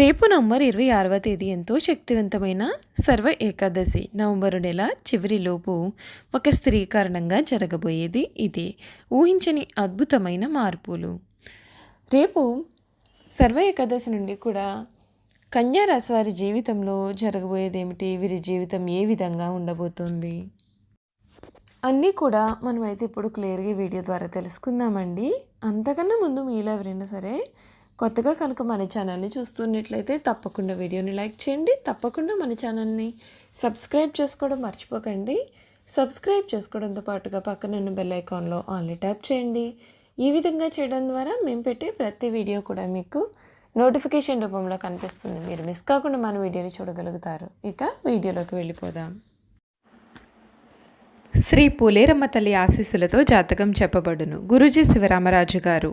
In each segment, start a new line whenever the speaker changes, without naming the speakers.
రేపు నవంబర్ ఇరవై ఆరవ తేదీ ఎంతో శక్తివంతమైన సర్వ ఏకాదశి. నవంబరు నెల చివరిలోపు ఒక స్త్రీ కారణంగా జరగబోయేది ఇది. ఊహించని అద్భుతమైన మార్పులు. రేపు సర్వ ఏకాదశి నుండి కూడా కన్యా రాశి వారి జీవితంలో జరగబోయేది ఏమిటి వీరి జీవితం ఏ విధంగా ఉండబోతుంది? అన్నీ కూడా మనమైతే ఇప్పుడు క్లియర్గా వీడియో ద్వారా తెలుసుకుందామండి. అంతకన్నా ముందు మీలో ఎవరైనా సరే కొత్తగా కనుక మన ఛానల్ని చూస్తున్నట్లయితే తప్పకుండా వీడియోని లైక్ చేయండి. తప్పకుండా మన ఛానల్ని సబ్స్క్రైబ్ చేసుకోవడం మర్చిపోకండి. సబ్స్క్రైబ్ చేసుకోవడంతో పాటుగా పక్కనున్న బెల్ ఐకాన్లో ఆన్లీ ట్యాప్ చేయండి. ఈ విధంగా చేయడం ద్వారా మేము పెట్టే ప్రతి వీడియో కూడా మీకు నోటిఫికేషన్ రూపంలో కనిపిస్తుంది. మీరు మిస్ కాకుండా మన వీడియోని చూడగలుగుతారు. ఇక వీడియోలోకి వెళ్ళిపోదాం. శ్రీ పులేరమ్మ తల్లి ఆశీస్సులతో జాతకం చెప్పబడును. గురూజీ శివరామరాజు గారు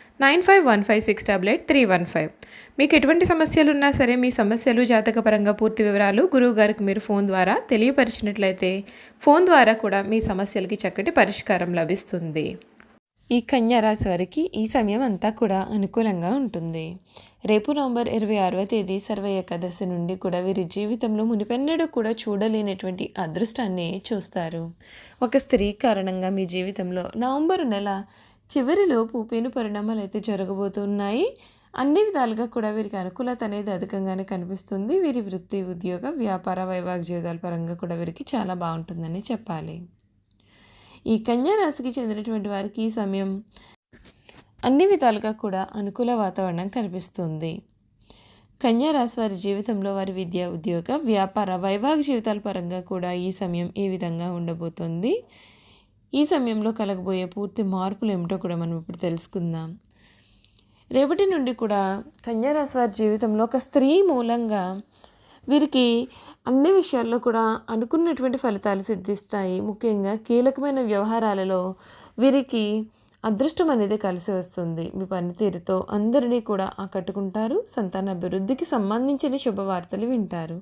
nine five one five six double eight three one five. మీకు ఎటువంటి సమస్యలు ఉన్నా సరే మీ సమస్యలు జాతకపరంగా పూర్తి వివరాలు గురువు గారికి మీరు ఫోన్ ద్వారా తెలియపరిచినట్లయితే ఫోన్ ద్వారా కూడా మీ సమస్యలకి చక్కటి పరిష్కారం లభిస్తుంది. ఈ కన్యారాశి వారికి ఈ సమయం అంతా కూడా అనుకూలంగా ఉంటుంది. రేపు నవంబర్ ఇరవై ఆరవ తేదీ సర్వ ఏకాదశి నుండి కూడా వీరి జీవితంలో మునిపెన్నడూ కూడా చూడలేనటువంటి అదృష్టాన్ని చూస్తారు. ఒక స్త్రీ కారణంగా మీ జీవితంలో నవంబర్ నెల చివరిలోపు పెను పరిణామాలు అయితే జరగబోతున్నాయి. అన్ని విధాలుగా కూడా వీరికి అనుకూలత అనేది అధికంగానే కనిపిస్తుంది. వీరి వృత్తి ఉద్యోగ వ్యాపార వైవాహిక జీవితాల పరంగా కూడా వీరికి చాలా బాగుంటుందని చెప్పాలి. ఈ కన్యా రాశికి చెందినటువంటి వారికి ఈ సమయం అన్ని విధాలుగా కూడా అనుకూల వాతావరణం కనిపిస్తుంది. కన్యా రాశి వారి జీవితంలో వారి విద్య ఉద్యోగ వ్యాపార వైవాహిక జీవితాల పరంగా కూడా ఈ సమయం ఏ విధంగా ఉండబోతుంది? ఈ సమయంలో కలగబోయే పూర్తి మార్పులు ఏమిటో కూడా మనం ఇప్పుడు తెలుసుకుందాం. రేపటి నుండి కూడా కన్యారాశి వారి జీవితంలో ఒక స్త్రీ మూలంగా వీరికి అన్ని విషయాల్లో కూడా అనుకున్నటువంటి ఫలితాలు సిద్ధిస్తాయి. ముఖ్యంగా కీలకమైన వ్యవహారాలలో వీరికి అదృష్టం అనేది కలిసి వస్తుంది. మీ పనితీరుతో అందరినీ కూడా ఆకట్టుకుంటారు. సంతాన అభివృద్ధికి సంబంధించిన శుభవార్తలు వింటారు.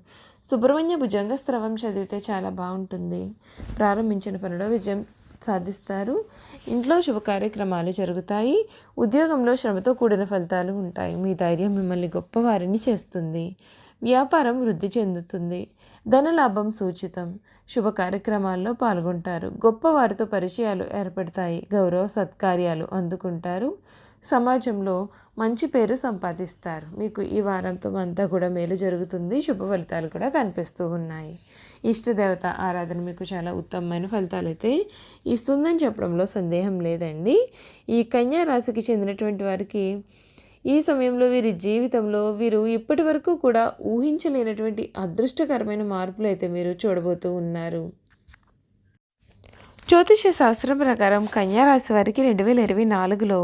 సుబ్రహ్మణ్య భుజంగ స్రవం చదివితే చాలా బాగుంటుంది. ప్రారంభించిన పనిలో విజయం సాధిస్తారు. ఇంట్లో శుభ కార్యక్రమాలు జరుగుతాయి. ఉద్యోగంలో శ్రమతో కూడిన ఫలితాలు ఉంటాయి. మీ ధైర్యం మిమ్మల్ని గొప్పవారిని చేస్తుంది. వ్యాపారం వృద్ధి చెందుతుంది. ధనలాభం సూచితం. శుభ కార్యక్రమాల్లో పాల్గొంటారు. గొప్పవారితో పరిచయాలు ఏర్పడతాయి. గౌరవ సత్కార్యాలు అందుకుంటారు. సమాజంలో మంచి పేరు సంపాదిస్తారు. మీకు ఈ వారంతో అంతా కూడా మేలు జరుగుతుంది. శుభ ఫలితాలు కూడా కనిపిస్తూ ఉన్నాయి. ఇష్టదేవత ఆరాధన మీకు చాలా ఉత్తమమైన ఫలితాలు అయితే ఇస్తుందని చెప్పడంలో సందేహం లేదండి. ఈ కన్యా రాశికి చెందినటువంటి వారికి ఈ సమయంలో వీరి జీవితంలో వీరు ఇప్పటి వరకు కూడా ఊహించలేనటువంటి అదృష్టకరమైన మార్పులు అయితే మీరు చూడబోతూ ఉన్నారు. జ్యోతిష శాస్త్రం ప్రకారం కన్యా రాశి వారికి రెండు వేల ఇరవై నాలుగులో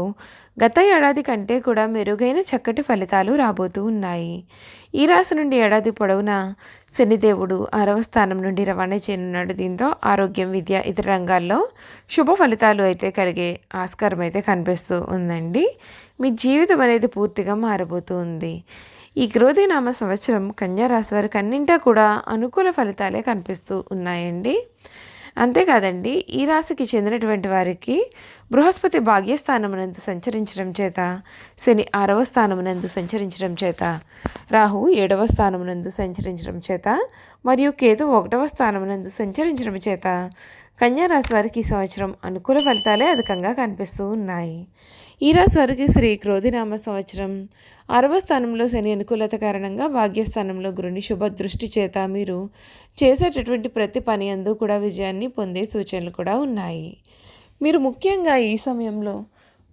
గత ఏడాది కంటే కూడా మెరుగైన చక్కటి ఫలితాలు రాబోతూ ఉన్నాయి. ఈ రాశి నుండి ఏడాది పొడవునా శనిదేవుడు ఆరవ స్థానం నుండి రవాణా చేయనున్నాడు. దీంతో ఆరోగ్యం విద్య ఇతర రంగాల్లో శుభ ఫలితాలు అయితే కలిగే ఆస్కారం అయితే కనిపిస్తూ ఉందండి. మీ జీవితం అనేది పూర్తిగా మారబోతూ ఉంది. ఈ క్రోధినామ సంవత్సరం కన్యా రాశి వారికి అన్నింటా కూడా అనుకూల ఫలితాలే కనిపిస్తూ ఉన్నాయండి. అంతేకాదండి ఈ రాశికి చెందినటువంటి వారికి బృహస్పతి భాగ్యస్థానమునందు సంచరించడం చేత శని ఆరవ స్థానమునందు సంచరించడం చేత రాహు ఏడవ స్థానమునందు సంచరించడం చేత మరియు కేతు ఒకటవ స్థానమునందు సంచరించడం చేత కన్యారాశి వారికి ఈ సంవత్సరం అనుకూల ఫలితాలే అధికంగా కనిపిస్తూ ఉన్నాయి. ఈ రాశి వారికి శ్రీ క్రోధినామ సంవత్సరం. ఆరవ స్థానంలో శని అనుకూలత కారణంగా భాగ్యస్థానంలో గురుని శుభ దృష్టి చేత మీరు చేసేటటువంటి ప్రతి పని అందు కూడా విజయాన్ని పొందే సూచనలు కూడా ఉన్నాయి. మీరు ముఖ్యంగా ఈ సమయంలో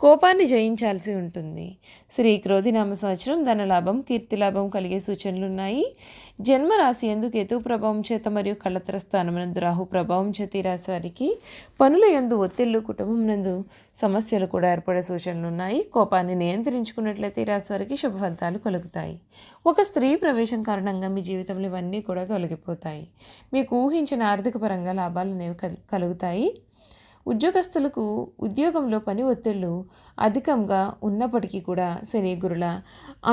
కోపాన్ని జయించాల్సి ఉంటుంది. శ్రీ క్రోధినామ సంవత్సరం ధనలాభం కీర్తిలాభం కలిగే సూచనలు ఉన్నాయి. జన్మరాశి ఎందు కేతు ప్రభావం చేత మరియు కళత్ర స్థానమునందు రాహు ప్రభావం చేత రాశి వారికి పనుల ఎందు ఒత్తిళ్ళు కుటుంబం నందు సమస్యలు కూడా ఏర్పడే సూచనలు ఉన్నాయి. కోపాన్ని నియంత్రించుకున్నట్లయితే రాశి వారికి శుభ ఫలితాలు కలుగుతాయి. ఒక స్త్రీ ప్రవేశం కారణంగా మీ జీవితంలో ఇవన్నీ కూడా తొలగిపోతాయి. మీకు ఊహించిన ఆర్థిక పరంగా లాభాలు అనేవి కలుగుతాయి. ఉద్యోగస్తులకు ఉద్యోగంలో పని ఒత్తిళ్ళు అధికంగా ఉన్నప్పటికీ కూడా శని గురుల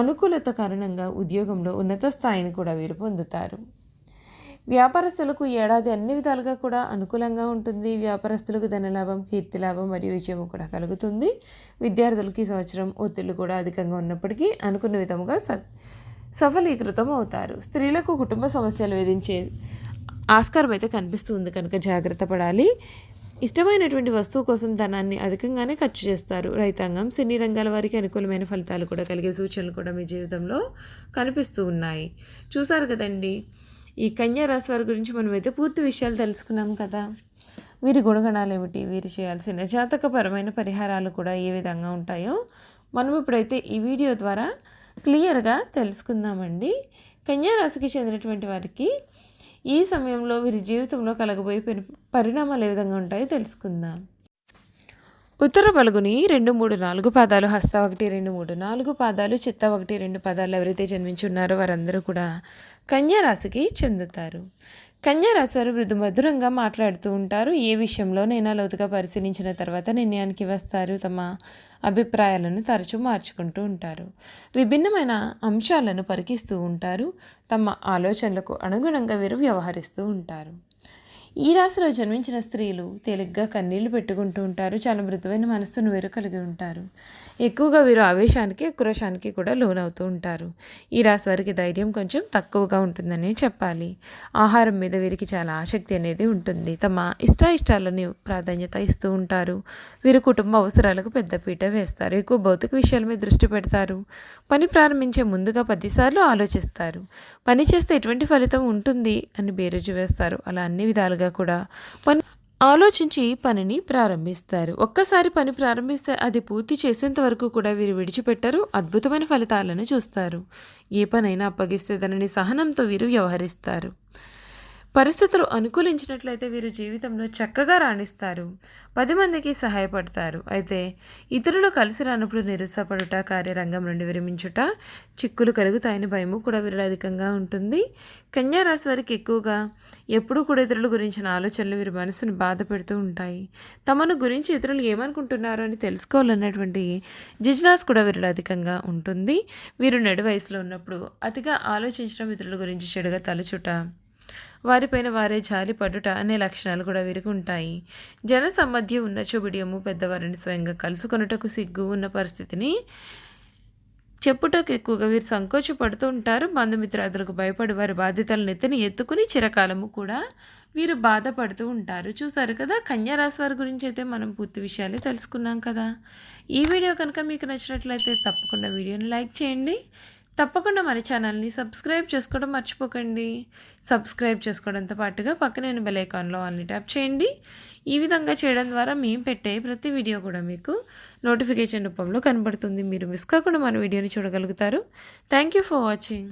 అనుకూలత కారణంగా ఉద్యోగంలో ఉన్నత స్థాయిని కూడా వీరు పొందుతారు. వ్యాపారస్తులకు ఏడాది అన్ని విధాలుగా కూడా అనుకూలంగా ఉంటుంది. వ్యాపారస్తులకు ధనలాభం కీర్తి లాభం మరియు విజయం కూడా కలుగుతుంది. విద్యార్థులకి ఈ సంవత్సరం ఒత్తిళ్ళు కూడా అధికంగా ఉన్నప్పటికీ అనుకున్న విధముగా స సఫలీకృతం అవుతారు. స్త్రీలకు కుటుంబ సమస్యలు వేధించే ఆస్కారం అయితే కనిపిస్తుంది కనుక జాగ్రత్త పడాలి. ఇష్టమైనటువంటి వస్తువు కోసం ధనాన్ని అధికంగానే ఖర్చు చేస్తారు. రైతాంగం సినీ రంగాల వారికి అనుకూలమైన ఫలితాలు కూడా కలిగే సూచనలు కూడా మీ జీవితంలో కనిపిస్తూ ఉన్నాయి. చూసారు కదండి? ఈ కన్యా రాశి వారి గురించి మనమైతే పూర్తి విషయాలు తెలుసుకున్నాం కదా. వీరి గుణగణాలు ఏమిటి? వీరు చేయాల్సిన జాతకపరమైన పరిహారాలు కూడా ఏ విధంగా ఉంటాయో మనం ఇప్పుడైతే ఈ వీడియో ద్వారా క్లియర్గా తెలుసుకుందామండి. కన్యా రాశికి చెందినటువంటి వారికి ఈ సమయంలో వీరి జీవితంలో కలగబోయే పరి- పరిణామాలు ఏ విధంగా ఉంటాయో తెలుసుకుందాం. ఉత్తర పలుగుని రెండు మూడు నాలుగు పాదాలు హస్త ఒకటి రెండు మూడు నాలుగు పాదాలు చిత్త ఒకటి రెండు పాదాలు ఎవరైతే జన్మించి ఉన్నారో వారందరూ కూడా కన్యారాశికి చెందుతారు. కన్యా రాశి వారు మృదు మధురంగా మాట్లాడుతూ ఉంటారు. ఏ విషయంలోనైనా లోతుగా పరిశీలించిన తర్వాత నిర్ణయానికి వస్తారు. తమ అభిప్రాయాలను తరచూ మార్చుకుంటూ ఉంటారు. విభిన్నమైన అంశాలను పరికిస్తూ ఉంటారు. తమ ఆలోచనలకు అనుగుణంగా వీరు వ్యవహరిస్తూ ఉంటారు. ఈ రాశిలో జన్మించిన స్త్రీలు తేలిగ్గా కన్నీళ్ళు పెట్టుకుంటూ ఉంటారు. చాలా మృదువైన మనస్సును వీరు కలిగి ఉంటారు. ఎక్కువగా వీరు ఆవేశానికి క్రోషానికి కూడా లోనవుతూ ఉంటారు. ఈ రాశి వారికి ధైర్యం కొంచెం తక్కువగా ఉంటుందని చెప్పాలి. ఆహారం మీద వీరికి చాలా ఆసక్తి అనేది ఉంటుంది. తమ ఇష్టాయిష్టాలని ప్రాధాన్యత ఇస్తూ ఉంటారు. వీరు కుటుంబ అవసరాలకు పెద్దపీట వేస్తారు. ఎక్కువ భౌతిక విషయాల మీద దృష్టి పెడతారు. పని ప్రారంభించే ముందుగా పదిసార్లు ఆలోచిస్తారు. పని చేస్తే ఎటువంటి ఫలితం ఉంటుంది అని బేరుజు వేస్తారు. అలా అన్ని విధాలుగా కూడా. పని ఆలోచించి పనిని ప్రారంభిస్తారు. ఒక్కసారి పని ప్రారంభిస్తే అది పూర్తి చేసేంత వరకు కూడా వీరు విడిచిపెట్టరు. అద్భుతమైన ఫలితాలను చూస్తారు. ఏ పనైనా అప్పగిస్తే దానిని సహనంతో వీరు వ్యవహరిస్తారు. పరిస్థితులు అనుకూలించినట్లయితే వీరు జీవితంలో చక్కగా రాణిస్తారు. పది మందికి సహాయపడతారు. అయితే ఇతరులు కలిసి రానప్పుడు నిరుసపడుట కార్యరంగం నుండి విరమించుట చిక్కులు కలుగుతాయని భయము కూడా వీరిలో అధికంగా ఉంటుంది. కన్యా రాశి వారికి ఎక్కువగా ఎప్పుడూ కూడా ఇతరుల గురించిన ఆలోచనలు వీరి మనసును బాధ పెడుతూ ఉంటాయి. తమను గురించి ఇతరులు ఏమనుకుంటున్నారో అని తెలుసుకోవాలన్నటువంటి జిజ్నాస్ కూడా వీరిలో అధికంగా ఉంటుంది. వీరు నడి వయసులో ఉన్నప్పుడు అతిగా ఆలోచించడం ఇతరుల గురించి చెడుగా తలచుట వారిపైన వారే జాలి పడుట అనే లక్షణాలు కూడా వీరికి ఉంటాయి. జన సమ్మధ్య ఉన్న బిడియము పెద్దవారిని స్వయంగా కలుసుకొనుటకు సిగ్గు ఉన్న పరిస్థితిని చెప్పుటకు ఎక్కువగా వీరు సంకోచపడుతూ ఉంటారు. బంధుమిత్రాదులకు భయపడి వారి బాధ్యతలను ఎత్తిని ఎత్తుకుని చిరకాలము కూడా వీరు బాధపడుతూ ఉంటారు. చూసారు కదా కన్యారాశి వారి గురించి అయితే మనం పూర్తి విషయాలే తెలుసుకున్నాం కదా. ఈ వీడియో కనుక మీకు నచ్చినట్లయితే తప్పకుండా వీడియోని లైక్ చేయండి. తప్పకుండా మన ఛానల్ని సబ్స్క్రైబ్ చేసుకోవడం మర్చిపోకండి. సబ్స్క్రైబ్ చేసుకోవడంతో పాటుగా పక్కన బెల్ ఐకాన్లో అన్ని ట్యాప్ చేయండి. ఈ విధంగా చేయడం ద్వారా మేము పెట్టే ప్రతి వీడియో కూడా మీకు నోటిఫికేషన్ రూపంలో కనబడుతుంది. మీరు మిస్ కాకుండా మన వీడియోని చూడగలుగుతారు. Thank you for watching.